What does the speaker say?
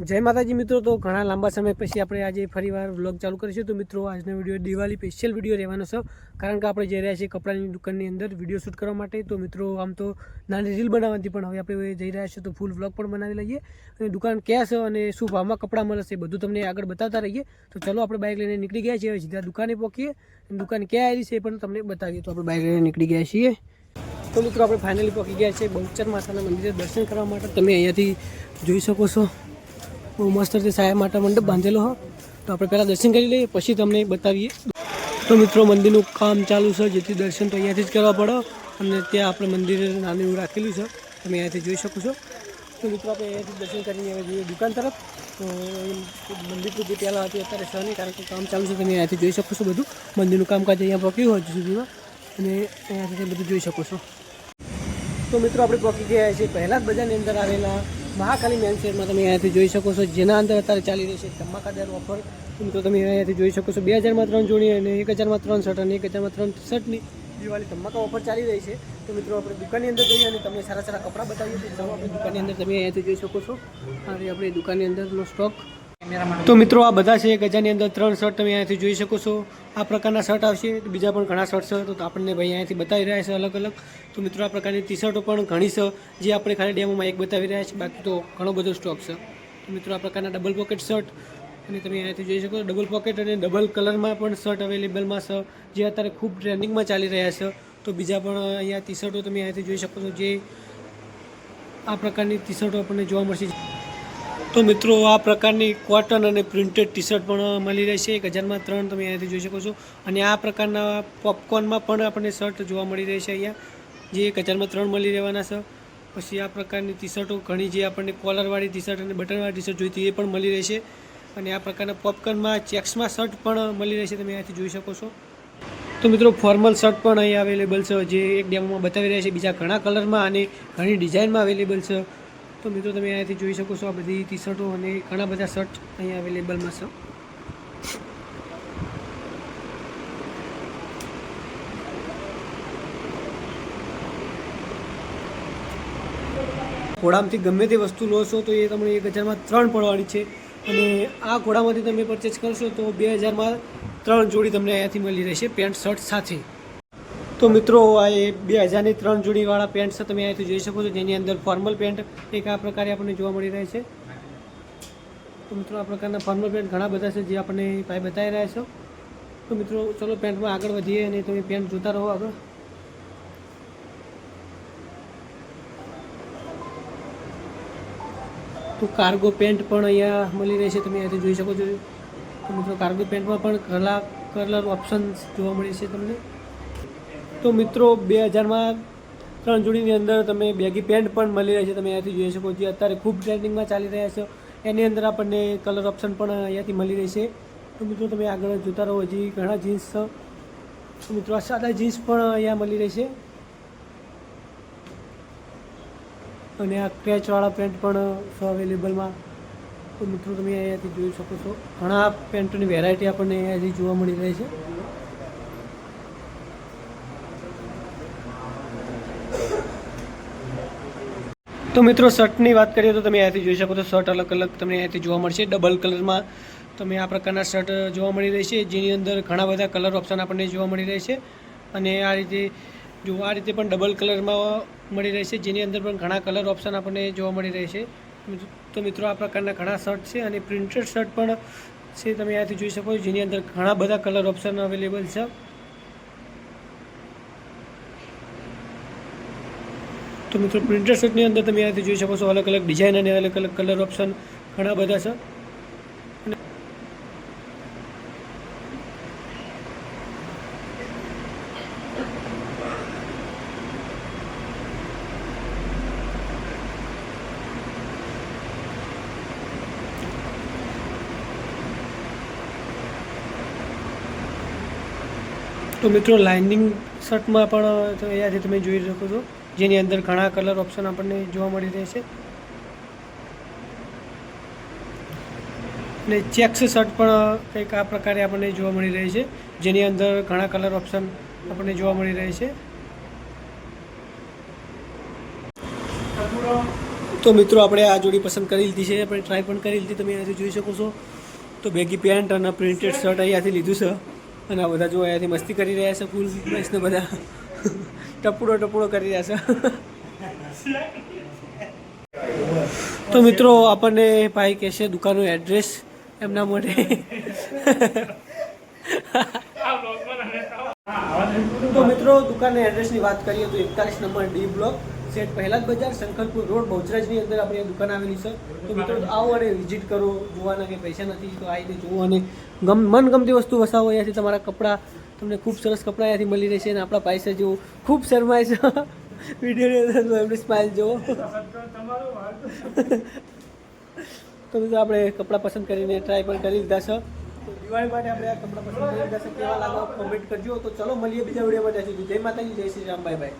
જય માતાજી મિત્રો, તો ઘણા લાંબા સમય પછી આપણે આજે ફરીવાર વ્લોગ ચાલુ કરીશું. તો મિત્રો, આજનો વીડિયો દિવાળી સ્પેશિયલ વીડિયો રહેવાનો છે. કારણ કે આપણે જઈ રહ્યા છીએ કપડાની દુકાનની અંદર વીડિયો શૂટ કરવા માટે. તો મિત્રો, આમ તો નાની રીલ બનાવવાની પણ હવે આપણે જઈ રહ્યા છીએ, તો ફૂલ વ્લોગ પણ બનાવી લઈએ. અને દુકાન ક્યાં છે અને શું ભાવમાં કપડાં મળે છે બધું તમને આગળ બતાવતા રહીએ. તો ચલો, આપણે બાઇક લઈને નીકળી ગયા છીએ. હવે સીધા દુકાને પહોંચીએ અને દુકાન ક્યાં આવી છે એ પણ તમને બતાવીએ. તો આપણે બાઇક લઈને નીકળી ગયા છીએ. તો મિત્રો, આપણે ફાઇનલી પહોંચી ગયા છીએ બહુચર માતાના મંદિરે દર્શન કરવા માટે. તમે અહીંયાથી જોઈ શકો છો. મસ્ત રીતે સાયા માતા મંડપ બાંધેલો હો. તો આપણે પહેલાં દર્શન કરી લઈએ, પછી તમને બતાવીએ. તો મિત્રો, મંદિરનું કામ ચાલુ છે, જેથી દર્શન તો અહીંયાથી જ કરવા પડે. અને ત્યાં આપણે મંદિરે નાનું એવું રાખેલું છે. તમે અહીંયાથી જોઈ શકો છો. તો મિત્રો, આપણે અહીંયાથી દર્શન કરીને હવે જઈએ દુકાન તરફ. તો મંદિર જે પહેલાં હતી, અત્યારે છે નહીં, કારણ કે કામ ચાલુ છે, તમે અહીંયાથી જોઈ શકો છો બધું. મંદિરનું કામકાજ અહીંયા પહોંચ્યું હોય સુધીમાં. અને અહીંયાથી બધું જોઈ શકો છો. તો મિત્રો, આપણે પહોંચી ગયા છીએ પહેલાં જ બજારની અંદર આવેલા મહાકાલી મેન શેરમાં તમે અહીંયાથી જોઈ શકો છો, જેના અંદર અત્યારે ચાલી રહી છે ધમાકાદાર ઓફર મિત્રો, તમે અહીંયાથી જોઈ શકો છો, બે હજારમાં ત્રણ જોડી અને એક હજારમાં ત્રણ શર્ટ અને એક હજારમાં ત્રણ શર્ટની દિવાળી ધમાકા ઓફર ચાલી રહી છે. તો મિત્રો, આપણે દુકાનની અંદર જઈએ અને તમને સારા સારા કપડાં બતાવીએ તો આપણે દુકાનની અંદર તમે અહીંયાથી જોઈ શકો છો. અને આપણે દુકાનની અંદરનો સ્ટોક તો મિત્રો આ બધા છે ગજાની અંદર ત્રણ શર્ટ તમે અહીંયાથી જોઈ શકો છો. આ પ્રકારના શર્ટ આવશે, બીજા પણ ઘણા શર્ટ છે, તો આપણને ભાઈ અહીંયાથી બતાવી રહ્યા છે અલગ અલગ. તો મિત્રો આ પ્રકારની ટી શર્ટો પણ ઘણી છે, જે આપણે ખાલી ડેમોમાં એક બતાવી રહ્યા છે, બાકી તો ઘણો બધો સ્ટોક છે. તો મિત્રો આ પ્રકારના ડબલ પોકેટ શર્ટ અને તમે અહીંયાથી જોઈ શકો ડબલ પોકેટ અને ડબલ કલરમાં પણ શર્ટ અવેલેબલમાં છે, જે અત્યારે ખૂબ ટ્રેન્ડિંગમાં ચાલી રહ્યા છે. તો બીજા પણ અહીંયા ટી શર્ટો તમે અહીંયાથી જોઈ શકો છો, જે આ પ્રકારની ટી શર્ટો આપણને જોવા મળશે. તો મિત્રો, આ પ્રકારની કોટન અને પ્રિન્ટેડ ટી શર્ટ પણ મળી રહેશે એક હજારમાં ત્રણ તમે અહીંયાથી જોઈ શકો છો. અને આ પ્રકારના પોપકોર્નમાં પણ આપણને શર્ટ જોવા મળી રહેશે અહીંયા. જે એક હજારમાં ત્રણ મળી રહેવાના છે. પછી આ પ્રકારની ટી શર્ટો ઘણી જે આપણને કોલરવાળી ટી શર્ટ અને બટનવાળી ટી શર્ટ જોઈતી એ પણ મળી રહેશે અને આ પ્રકારના પોપકોર્નમાં ચેક્સમાં શર્ટ પણ મળી રહેશે તમે અહીંયાથી જોઈ શકો છો. તો મિત્રો ફોર્મલ શર્ટ પણ અહીં અવેલેબલ છે, જે એક ડેમોમાં બતાવી રહ્યા છે. બીજા ઘણા કલરમાં અને ઘણી ડિઝાઇનમાં અવેલેબલ છે. તો મિત્રો તમે અહીંયાથી જોઈ શકો છો આ બધી ટી શર્ટો અને ઘણા બધા શર્ટ અહીંયા અવેલેબલમાં છે. ઘોડામાંથી ગમે તે વસ્તુ લો છો તો એ તમને એક હજારમાં ત્રણ પડવાની છે અને આ ઘોડામાંથી તમે પરચેસ કરશો તો બે હજારમાં ત્રણ જોડી તમને અહીંયાથી મળી રહેશે પેન્ટ શર્ટ સાથે. તો મિત્રો, આ એ બે હજારની ત્રણ જોડીવાળા પેન્ટ છે, તમે અહીંથી જોઈ શકો છો, જેની અંદર ફોર્મલ પેન્ટ એક આ પ્રકારે આપણને જોવા મળી રહે છે. તો મિત્રો, આ પ્રકારના ફોર્મલ પેન્ટ ઘણા બધા છે, જે આપણને ભાઈ બતાવી રહ્યા છો. તો મિત્રો, ચલો પેન્ટમાં આગળ વધીએ અને તમે પેન્ટ જોતા રહો આગળ. તો કાર્ગો પેન્ટ પણ અહીંયા મળી રહેશે તમે અહીંયાથી જોઈ શકો છો. તો મિત્રો કાર્ગો પેન્ટમાં પણ કલા કલર ઓપ્શન્સ જોવા મળે છે તમને. તો મિત્રો, બે હજારમાં ત્રણ જોડીની અંદર તમે બેગી પેન્ટ પણ મળી રહે છે, તમે અહીંયાથી જોઈ શકો જે અત્યારે ખૂબ ટ્રેન્ડિંગમાં ચાલી રહ્યા છે. એની અંદર આપણને કલર ઓપ્શન પણ અહીંયાથી મળી રહેશે તો મિત્રો, તમે આગળ જોતા રહો, હજી ઘણા જીન્સ મિત્રો, આ સાદા જીન્સ પણ અહીંયા મળી રહેશે અને આ ક્રેચવાળા પેન્ટ પણ છે અવેલેબલમાં તો મિત્રો, તમે અહીંયાથી જોઈ શકો છો. ઘણા પેન્ટની વેરાયટી આપણને અહીંયાથી જોવા મળી રહી છે. તો મિત્રો, શર્ટની વાત કરીએ તો તમે અહીંયાથી જોઈ શકો તો શર્ટ અલગ અલગ તમને અહીંયાથી જોવા મળશે. ડબલ કલરમાં તમે આ પ્રકારના શર્ટ જોવા મળી રહેશે, જેની અંદર ઘણા બધા કલર ઓપ્શન આપણને જોવા મળી રહેશે. અને આ રીતે જો આ રીતે પણ ડબલ કલરમાં મળી રહેશે, જેની અંદર પણ ઘણા કલર ઓપ્શન આપણને જોવા મળી રહેશે. તો મિત્રો, આ પ્રકારના ઘણા શર્ટ છે અને પ્રિન્ટેડ શર્ટ પણ છે, તમે અહીંયાથી જોઈ શકો જેની અંદર ઘણા બધા કલર ઓપ્શન અવેલેબલ છે. તો મિત્રો પ્રિન્ટર શર્ટની અંદર તમે અહીંયાથી જોઈ શકો છો અલગ અલગ ડિઝાઇન અને અલગ અલગ કલર ઓપ્શન ઘણા બધા છે. તો મિત્રો લાઇનિંગ શર્ટમાં પણ અહીંયાથી તમે જોઈ શકો છો. જેની અંદર ઘણા કલર ઓપ્શન આપણને જોવા મળી રહેશે અને ચેક્સ શર્ટ પણ કંઈક આ પ્રકારે આપણને જોવા મળી રહી છે, જેની અંદર ઘણા કલર ઓપ્શન આપણને જોવા મળી રહે છે. તો મિત્રો, આપણે આ જોડી પસંદ કરી લીધી છે, આપણે ટ્રાય પણ કરી લીધી, તમે અહીંયાથી જોઈ શકો છો. તો બેગી પેન્ટ અને પ્રિન્ટેડ શર્ટ અહીંયાથી લીધું છે. અને આ બધા જો અહીંયાથી મસ્તી કરી રહ્યા છે ફૂલ ને બધા. ટપુડો ટપુડો કરી રહ્યા છે. તો મિત્રો, આપણને ભાઈ કહેશે દુકાનનું એડ્રેસ એમના મોઢે તો મિત્રો, દુકાનના એડ્રેસની વાત કરીએ તો એકતાલીસ નંબર ડી બ્લોક સેટ પહેલા જ બજાર શંકરપુર રોડ, બહુચરાજની અંદર આપણી દુકાન આવેલી છે. તો મિત્રો, આવો અને વિઝિટ કરો, જોવાના કે પૈસા નથી, તો આવીને જુઓ અને ગમ, મનગમતી વસ્તુ વસાવો અહીંયાથી તમારા કપડાં તમને ખૂબ સરસ કપડાં અહીંયાથી મળી રહેશે અને આપણા પૈસા જેવું ખૂબ શરમાય છે. વિડીયોની અંદર એમની સ્માઇલ જુઓ. તો મિત્રો આપણે કપડાં પસંદ કરીને ટ્રાય પણ કરી લીધા છે. દિવાળી માટે આપણે આ કપડાં પસંદ કરી લીધા છે. કેવા લાગો કોમેન્ટ કરજો. તો ચલો મળીએ બીજા વીડિયો માટે જય માતાજી, જય શ્રી રામ. Bye bye